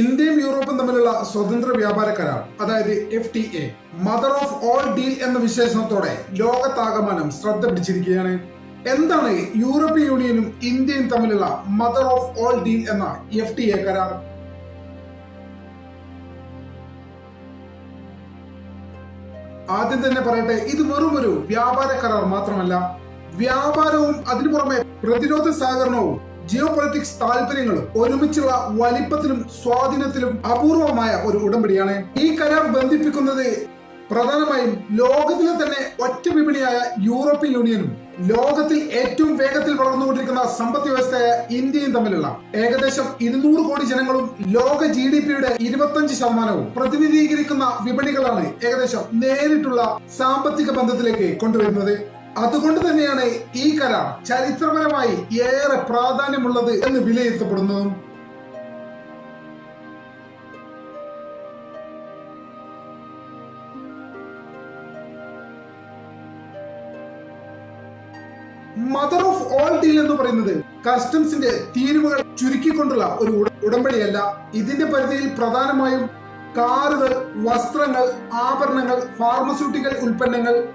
ഇന്ത്യയും യൂറോപ്പും തമ്മിലുള്ള സ്വതന്ത്ര വ്യാപാര കരാർ അതായത് F T A mother of all deal എന്ന വിശേഷണത്തോടെ ലോകത്താകമാനം ശ്രദ്ധ പിടിച്ചിരിക്കുകയാണ്. എന്താണ് യൂറോപ്യൻ യൂണിയനും ഇന്ത്യയും തമ്മിലുള്ള മദർ ഓഫ് ഓൾ ഡീൽ എന്ന എഫ് ടി എ കരാർ? ആദ്യം തന്നെ പറയട്ടെ ഇത് വെറും ഒരു വ്യാപാര കരാർ മാത്രമല്ല. വ്യാപാരവും അതിനു പുറമെ പ്രതിരോധ സഹകരണവും ജിയോ പൊളിറ്റിക്സ് താല്പര്യങ്ങളും ഒരുമിച്ചുള്ള വലിപ്പത്തിലും സ്വാധീനത്തിലും അപൂർവമായ ഒരു ഉടമ്പടിയാണ് ഈ കരാർ ബന്ധിപ്പിക്കുന്നത്. പ്രധാനമായും ലോകത്തിലെ തന്നെ ഒറ്റ വിപണിയായ യൂറോപ്യൻ യൂണിയനും ലോകത്തിൽ ഏറ്റവും വേഗത്തിൽ വളർന്നുകൊണ്ടിരിക്കുന്ന സമ്പദ് വ്യവസ്ഥയായ ഇന്ത്യയും തമ്മിലുള്ള ഏകദേശം ഇരുന്നൂറ് കോടി ജനങ്ങളും ലോക ജി ഡി പിയുടെ ഇരുപത്തഞ്ച് ശതമാനവും പ്രതിനിധീകരിക്കുന്ന വിപണികളാണ് ഏകദേശം നേരിട്ടുള്ള സാമ്പത്തിക ബന്ധത്തിലേക്ക് കൊണ്ടുവരുന്നത്. അതുകൊണ്ട് തന്നെയാണ് ഈ കല ചരിത്രപരമായി ഏറെ പ്രാധാന്യമുള്ളത് എന്ന് വിലയിരുത്തപ്പെടുന്നതും മദർ ഓഫ് ഓൾ ഡീൽ എന്ന് പറയുന്നത് കസ്റ്റംസിന്റെ തീരുവകൾ ചുരുക്കിക്കൊണ്ടുള്ള ഒരു ഉടമ്പടിയല്ല. ഇതിന്റെ പരിധിയിൽ പ്രധാനമായും കാറുകൾ വസ്ത്രങ്ങൾ ആഭരണങ്ങൾ ഫാർമസ്യൂട്ടിക്കൽ ഉൽപ്പന്നങ്ങൾ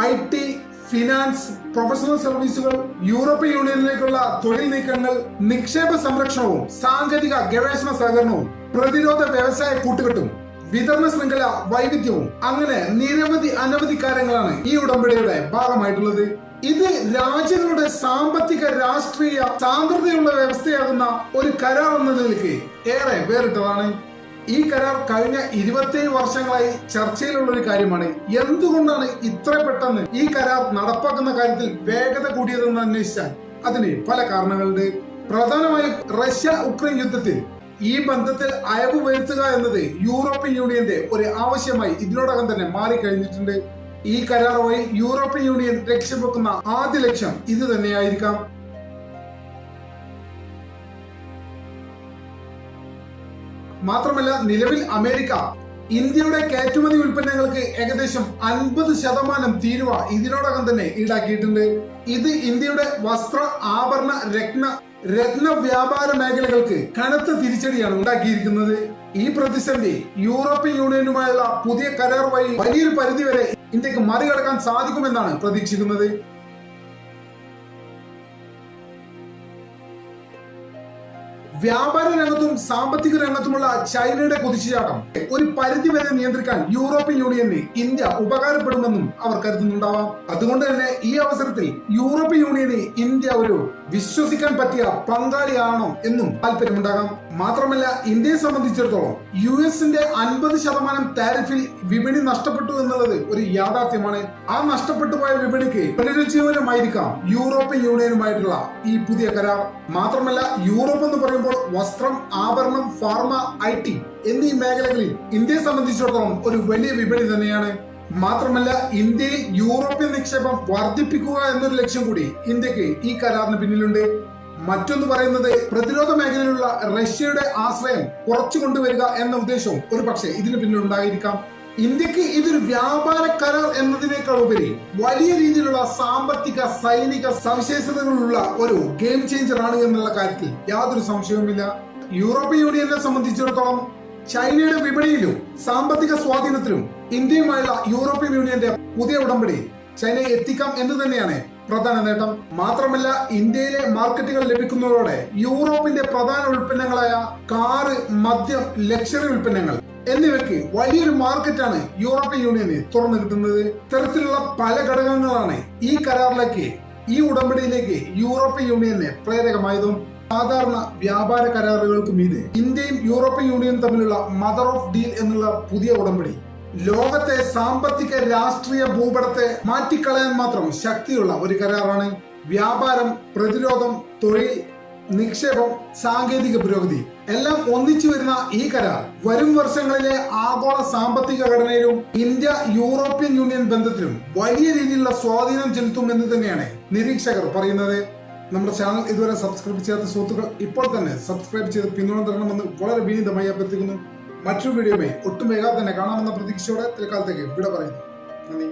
ഐ ടി ഫിനാൻസ് പ്രൊഫഷണൽ സർവീസുകൾ യൂറോപ്യൻ യൂണിയനിലേക്കുള്ള തൊഴിൽ നീക്കങ്ങൾ നിക്ഷേപ സംരക്ഷണവും സാങ്കേതിക ഗവേഷണ സഹകരണവും പ്രതിരോധ വ്യവസായ കൂട്ടുകെട്ടും വിതരണ ശൃംഖല വൈവിധ്യവും അങ്ങനെ നിരവധി അനവധി കാര്യങ്ങളാണ് ഈ ഉടമ്പടിയുടെ ഭാഗമായിട്ടുള്ളത്. ഇത് രാജ്യങ്ങളുടെ സാമ്പത്തിക രാഷ്ട്രീയ സാന്ദ്രതയുള്ള വ്യവസ്ഥയാകുന്ന ഒരു കരാർ എന്ന നിലയ്ക്ക് ഏറെ വേറിട്ടതാണ്. ഈ കരാർ കഴിഞ്ഞ ഇരുപത്തിയേഴ് വർഷങ്ങളായി ചർച്ചയിലുള്ള ഒരു കാര്യമാണ്. എന്തുകൊണ്ടാണ് ഇത്ര പെട്ടെന്ന് ഈ കരാർ നടപ്പാക്കുന്ന കാര്യത്തിൽ വേഗത കൂടിയതെന്ന് അന്വേഷിച്ചാൽ അതിന് പല കാരണങ്ങളുണ്ട്. പ്രധാനമായും റഷ്യ ഉക്രൈൻ യുദ്ധത്തിൽ ഈ ബന്ധത്തിൽ അയവ് വരുത്തുക എന്നത് യൂറോപ്യൻ യൂണിയന്റെ ഒരു ആവശ്യമായി ഇതിനോടകം തന്നെ മാറിക്കഴിഞ്ഞിട്ടുണ്ട്. ഈ കരാർ വഴി യൂറോപ്യൻ യൂണിയൻ രക്ഷപ്പെടുക്കുന്ന ആദ്യ ലക്ഷ്യം ഇത് തന്നെയായിരിക്കാം. മാത്രമല്ല നിലവിൽ അമേരിക്ക ഇന്ത്യയുടെ കയറ്റുമതി ഉൽപ്പന്നങ്ങൾക്ക് ഏകദേശം അൻപത് ശതമാനം തീരുവ ഇതിനോടകം തന്നെ ഈടാക്കിയിട്ടുണ്ട്. ഇത് ഇന്ത്യയുടെ വസ്ത്ര ആഭരണ രത്ന രത്ന വ്യാപാര മേഖലകൾക്ക് കനത്ത തിരിച്ചടിയാണ് ഉണ്ടാക്കിയിരിക്കുന്നത്. ഈ പ്രതിസന്ധി യൂറോപ്യൻ യൂണിയനുമായുള്ള പുതിയ കരാർ വഴി വലിയൊരു പരിധിവരെ ഇന്ത്യയ്ക്ക് മറികടക്കാൻ സാധിക്കുമെന്നാണ് പ്രതീക്ഷിക്കുന്നത്. വ്യാപാര രംഗത്തും സാമ്പത്തിക രംഗത്തുമുള്ള ചൈനയുടെ കുതിച്ചുചാട്ടം. ഒരു പരിധി വരെ നിയന്ത്രിക്കാൻ യൂറോപ്യൻ യൂണിയന് ഇന്ത്യ ഉപകാരപ്പെടുമെന്നും അവർ കരുതുന്നുണ്ടാവാം. അതുകൊണ്ട് തന്നെ ഈ അവസരത്തിൽ യൂറോപ്യൻ യൂണിയന് ഇന്ത്യ ഒരു വിശ്വസിക്കാൻ പറ്റിയ പങ്കാളിയാണോ എന്നും താല്പര്യമുണ്ടാകാം. മാത്രമല്ല ഇന്ത്യയെ സംബന്ധിച്ചിടത്തോളം യു എസിന്റെ അൻപത് ശതമാനം താരിഫിൽ വിപണി നഷ്ടപ്പെട്ടു എന്നുള്ളത് ഒരു യാഥാർത്ഥ്യമാണ്. ആ നഷ്ടപ്പെട്ടു പോയ വിപണിക്ക് പുനരുജ്ജീവനമായിരിക്കാം യൂറോപ്യൻ യൂണിയനുമായിട്ടുള്ള ഈ പുതിയ കരാർ. മാത്രമല്ല യൂറോപ്പ് എന്ന് പറയുമ്പോൾ വസ്ത്രം ആഭരണം ഫാർമ ഐ ടി എന്നീ മേഖലകളിൽ ഇന്ത്യയെ സംബന്ധിച്ചിടത്തോളം ഒരു വലിയ വിപണി തന്നെയാണ്. മാത്രമല്ല ഇന്ത്യയിൽ യൂറോപ്യൻ നിക്ഷേപം വർദ്ധിപ്പിക്കുക എന്നൊരു ലക്ഷ്യം കൂടി ഇന്ത്യയ്ക്ക് ഈ കരാറിന് പിന്നിലുണ്ട്. മറ്റൊന്ന് പറയുന്നത് പ്രതിരോധ മേഖലയിലുള്ള റഷ്യയുടെ ആശ്രയം കുറച്ചു കൊണ്ടുവരിക എന്ന ഉദ്ദേശവും ഒരു പക്ഷേ ഇതിന് പിന്നിലുണ്ടായിരിക്കാം. ഇന്ത്യയ്ക്ക് ഇതൊരു വ്യാപാര കരാർ എന്നതിനേക്കാൾ ഉപരി വലിയ രീതിയിലുള്ള സാമ്പത്തിക സൈനിക സവിശേഷതകളുള്ള ഒരു ഗെയിം ചേഞ്ചർ ആണ് എന്നുള്ള കാര്യത്തിൽ യാതൊരു സംശയവുമില്ല. യൂറോപ്യൻ യൂണിയനെ സംബന്ധിച്ചിടത്തോളം ചൈനയുടെ വിപണിയിലും സാമ്പത്തിക സ്വാധീനത്തിലും ഇന്ത്യയുമായുള്ള യൂറോപ്യൻ യൂണിയന്റെ പുതിയ ഉടമ്പടി ചൈനയെ എത്തിക്കാം എന്ന് തന്നെയാണ് പ്രധാന നേട്ടം. മാത്രമല്ല ഇന്ത്യയിലെ മാർക്കറ്റുകൾ ലഭിക്കുന്നതോടെ യൂറോപ്പിന്റെ പ്രധാന ഉൽപ്പന്നങ്ങളായ കാറ് മദ്യം ലക്ഷറി ഉൽപ്പന്നങ്ങൾ എന്നിവയ്ക്ക് വലിയൊരു മാർക്കറ്റാണ് യൂറോപ്യൻ യൂണിയന് തുറന്നു കിട്ടുന്നത് ഇത്തരത്തിലുള്ള പല ഘടകങ്ങളാണ് ഈ കരാറിലേക്ക് ഈ ഉടമ്പടിയിലേക്ക് യൂറോപ്യൻ യൂണിയനെ പ്രേരകമായതും. സാധാരണ വ്യാപാര കരാറുകൾക്ക് മീതെ ഇന്ത്യയും യൂറോപ്യൻ യൂണിയനും തമ്മിലുള്ള മദർ ഓഫ് ഡീൽ എന്നുള്ള പുതിയ ഉടമ്പടി ലോകത്തെ സാമ്പത്തിക രാഷ്ട്രീയ ഭൂപടത്തെ മാറ്റിക്കളയാൻ മാത്രം ശക്തിയുള്ള ഒരു കരാറാണ് വ്യാപാരം പ്രതിരോധം തൊഴിൽ നിക്ഷേപം സാങ്കേതിക പുരോഗതി. എല്ലാം ഒന്നിച്ചു വരുന്ന ഈ കരാർ വരും വർഷങ്ങളിലെ ആഗോള സാമ്പത്തിക ഘടനയിലും ഇന്ത്യ യൂറോപ്യൻ യൂണിയൻ ബന്ധത്തിലും വലിയ രീതിയിലുള്ള സ്വാധീനം ചെലുത്തും ചെലുത്തുമെന്ന് തന്നെയാണ് നിരീക്ഷകർ പറയുന്നത്. നമ്മുടെ ചാനൽ ഇതുവരെ സബ്സ്ക്രൈബ് ചെയ്യാത്ത സുഹൃത്തുക്കൾ ഇപ്പോൾ തന്നെ സബ്സ്ക്രൈബ് ചെയ്ത് പിന്തുണ തരണമെന്ന് വളരെ വിനീതമായി അഭ്യർത്ഥിക്കുന്നു. മറ്റൊരു വീഡിയോമേ ഒട്ടും വേഗം തന്നെ കാണാമെന്ന പ്രതീക്ഷയോടെ തൽക്കാലത്തേക്ക് വിട പറയുന്നു. നന്ദി.